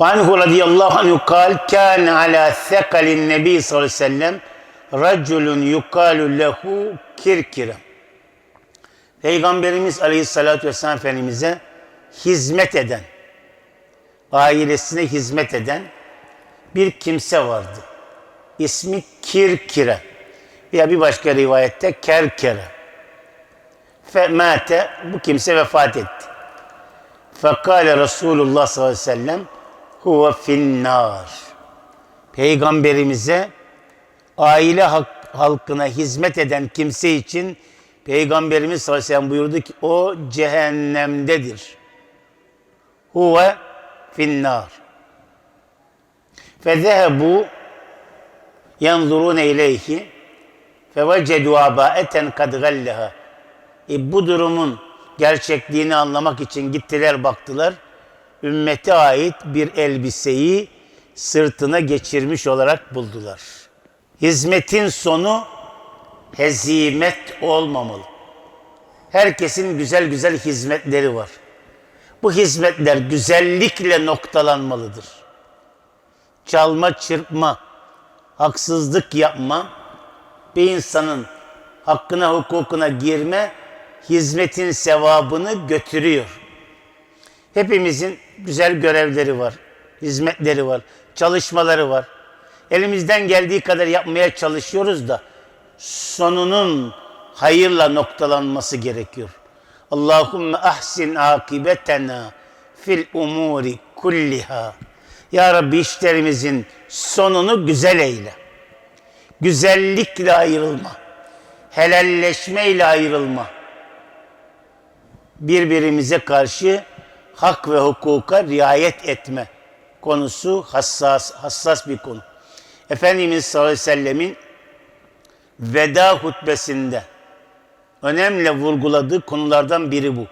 وعنه رضي الله عنه قال كان على ثقل النبي صلى الله عليه وسلم رجل يقال له كركرة Peygamberimiz Aleyhisselatü Vesselam Efendimiz'e hizmet eden, ailesine hizmet eden bir kimse vardı. İsmi Kirkire veya bir başka rivayette Kerkere. Femate bu kimse vefat etti. Fekale Resulullah sallallahu aleyhi ve sellem huve finnar. Peygamberimize aile halkına hizmet eden kimse için Peygamberimiz sallallahu aleyhi ve sellem buyurdu ki o cehennemdedir. Huve finnar. Fezehebu yanzurune ileyhi fevecedu abaeten kad galleha. E, bu durumun gerçekliğini anlamak için gittiler baktılar. Ümmete ait bir elbiseyi sırtına geçirmiş olarak buldular. Hizmetin sonu hezimet olmamalı. Herkesin güzel güzel hizmetleri var. Bu hizmetler güzellikle noktalanmalıdır. Çalma, çırpma, haksızlık yapma, bir insanın hakkına, hukukuna girme, hizmetin sevabını götürüyor. Hepimizin güzel görevleri var, hizmetleri var, çalışmaları var. Elimizden geldiği kadar yapmaya çalışıyoruz da sonunun hayırla noktalanması gerekiyor. Allahümme ahsin akibetena fil umuri kulliha. Ya Rabbi işlerimizin sonunu güzel eyle. Güzellikle ayrılma. Helalleşmeyle ayrılma. Birbirimize karşı hak ve hukuka riayet etme konusu hassas hassas bir konu. Efendimiz sallallahu aleyhi ve sellemin veda hutbesinde önemli vurguladığı konulardan biri bu.